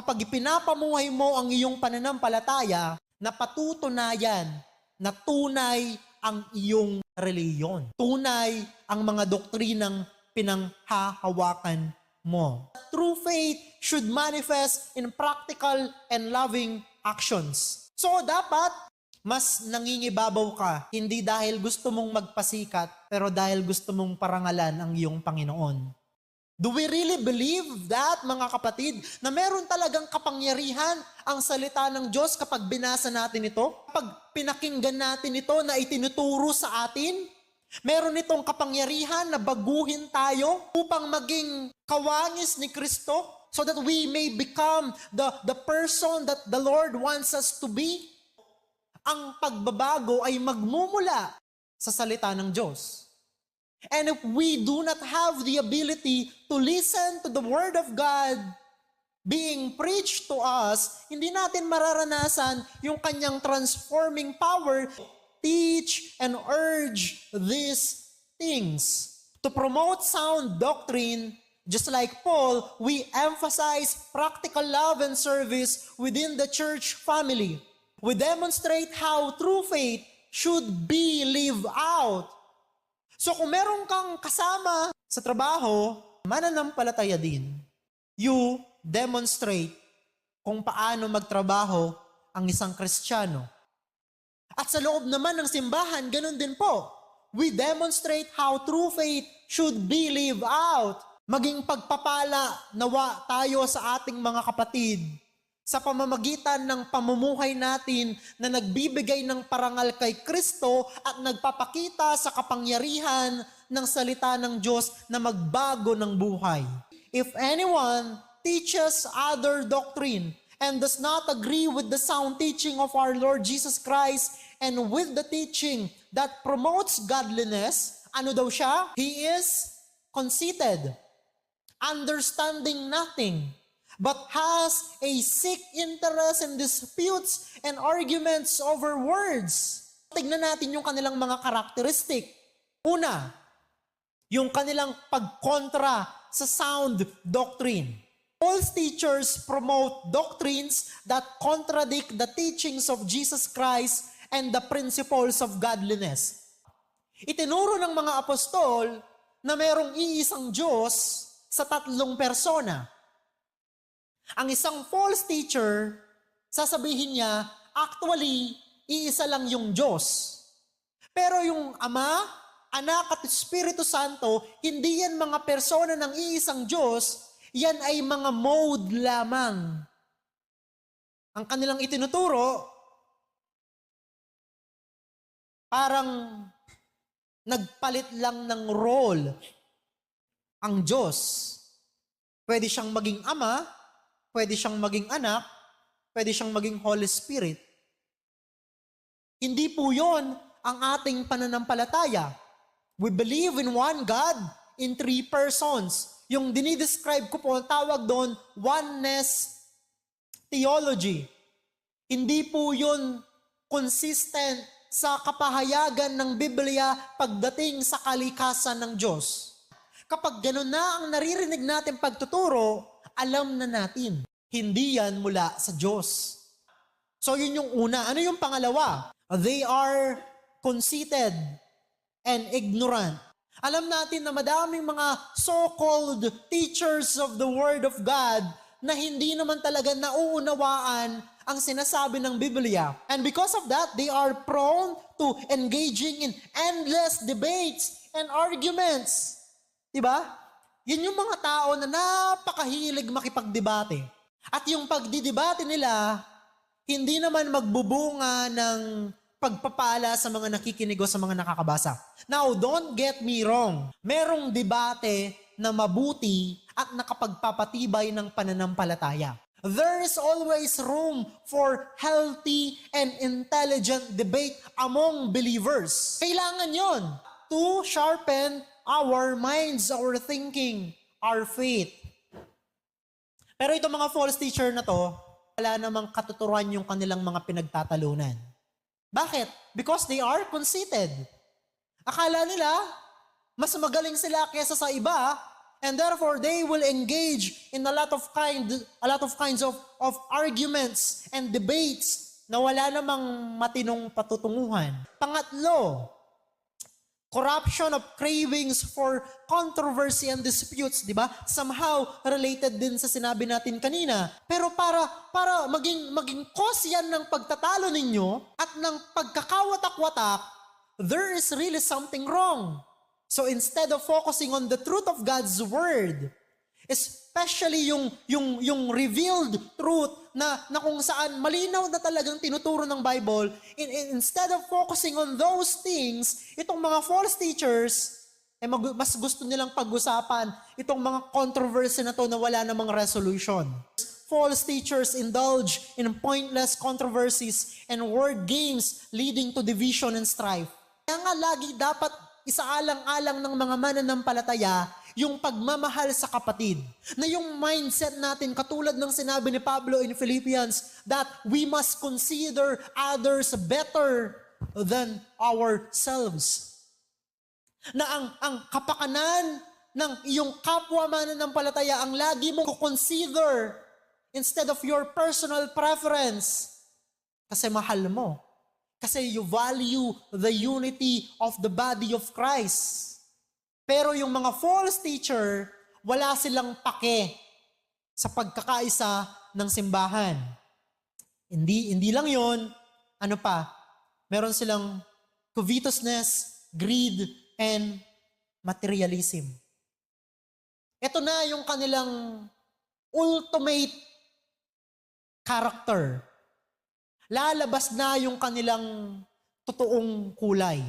kapag ipinapamuhay mo ang iyong pananampalataya, na patutunayan na tunay ang iyong reliyon. Tunay ang mga doktrinang pinanghahawakan mo. True faith should manifest in practical and loving actions. So dapat mas nangingibabaw ka, hindi dahil gusto mong magpasikat, pero dahil gusto mong parangalan ang iyong Panginoon. Do we really believe that, mga kapatid, na meron talagang kapangyarihan ang salita ng Diyos kapag binasa natin ito? Kapag pinakinggan natin ito na itinuturo sa atin? Meron itong kapangyarihan na baguhin tayo upang maging kawangis ni Kristo so that we may become the, the person that the Lord wants us to be? Ang pagbabago ay magmumula sa salita ng Diyos. And if we do not have the ability to listen to the Word of God being preached to us, hindi natin mararanasan yung kanyang transforming power teach and urge these things. To promote sound doctrine, just like Paul, we emphasize practical love and service within the church family. We demonstrate how true faith should be lived out So kung meron kang kasama sa trabaho, mananampalataya din, you demonstrate kung paano magtrabaho ang isang Kristiyano. At sa loob naman ng simbahan, ganun din po. We demonstrate how true faith should be lived out. Maging pagpapala nawa tayo sa ating mga kapatid sa pamamagitan ng pamumuhay natin na nagbibigay ng parangal kay Kristo at nagpapakita sa kapangyarihan ng salita ng Diyos na magbago ng buhay. If anyone teaches other doctrine and does not agree with the sound teaching of our Lord Jesus Christ and with the teaching that promotes godliness, ano daw siya? He is conceited, understanding nothing, but has a sick interest in disputes and arguments over words. Tignan natin yung kanilang mga karakteristik. Una, yung kanilang pagkontra sa sound doctrine. False teachers promote doctrines that contradict the teachings of Jesus Christ and the principles of godliness. Itinuro ng mga apostol na merong iisang Diyos sa tatlong persona. Ang isang false teacher, sasabihin niya, actually, iisa lang yung Diyos. Pero yung Ama, Anak at Espiritu Santo, hindi yan mga persona ng iisang Diyos, yan ay mga mode lamang. Ang kanilang itinuturo, parang nagpalit lang ng role ang Diyos. Pwede siyang maging ama, pwede siyang maging anak, pwede siyang maging Holy Spirit. Hindi po yon ang ating pananampalataya. We believe in one God in three persons. Yung dinidescribe ko po, tawag doon, oneness theology. Hindi po yun consistent sa kapahayagan ng Biblia pagdating sa kalikasan ng Diyos. Kapag ganun na ang naririnig natin pagtuturo, alam na natin, hindi yan mula sa Diyos. So yun yung una. Ano yung pangalawa? They are conceited and ignorant. Alam natin na madaming mga so-called teachers of the Word of God na hindi naman talaga nauunawaan ang sinasabi ng Biblia. And because of that, they are prone to engaging in endless debates and arguments. Diba? Yan yung mga tao na napakahilig makipagdebate. At yung pagdidebate nila, hindi naman magbubunga ng pagpapala sa mga nakikinig o sa mga nakakabasa. Now, don't get me wrong. Merong debate na mabuti at nakapagpapatibay ng pananampalataya. There is always room for healthy and intelligent debate among believers. Kailangan yon to sharpen our minds, our thinking, our faith. Pero itong mga false teacher na to, wala namang katuturan yung kanilang mga pinagtatalunan. Bakit? Because they are conceited. Akala nila, mas magaling sila kesa sa iba, And therefore, they will engage in a lot of kind, a lot of kinds of, of arguments and debates na wala namang matinong patutunguhan. Pangatlo, corruption of cravings for controversy and disputes, di ba? Somehow related din sa sinabi natin kanina. Pero para para maging maging cause yan ng pagtatalo ninyo at ng pagkakawatak-watak, there is really something wrong. So instead of focusing on the truth of God's word, especially yung yung yung revealed truth na na kung saan malinaw na talagang tinuturo ng Bible, in, in- instead of focusing on those things, itong mga false teachers eh mag- mas gusto nilang pag-usapan itong mga controversy na to na wala namang resolution. False teachers indulge in pointless controversies and word games leading to division and strife. Kaya nga lagi dapat isaalang-alang ng mga mananampalataya yung pagmamahal sa kapatid. Na yung mindset natin, katulad ng sinabi ni Pablo in Philippians, that we must consider others better than ourselves. Na ang, ang kapakanan ng iyong kapwa mananampalataya ang lagi mong consider instead of your personal preference. Kasi mahal mo. Kasi you value the unity of the body of Christ. Pero yung mga false teacher, wala silang pake sa pagkakaisa ng simbahan. Hindi, hindi lang yon ano pa, meron silang covetousness, greed, and materialism. Ito na yung kanilang ultimate character lalabas na yung kanilang totoong kulay.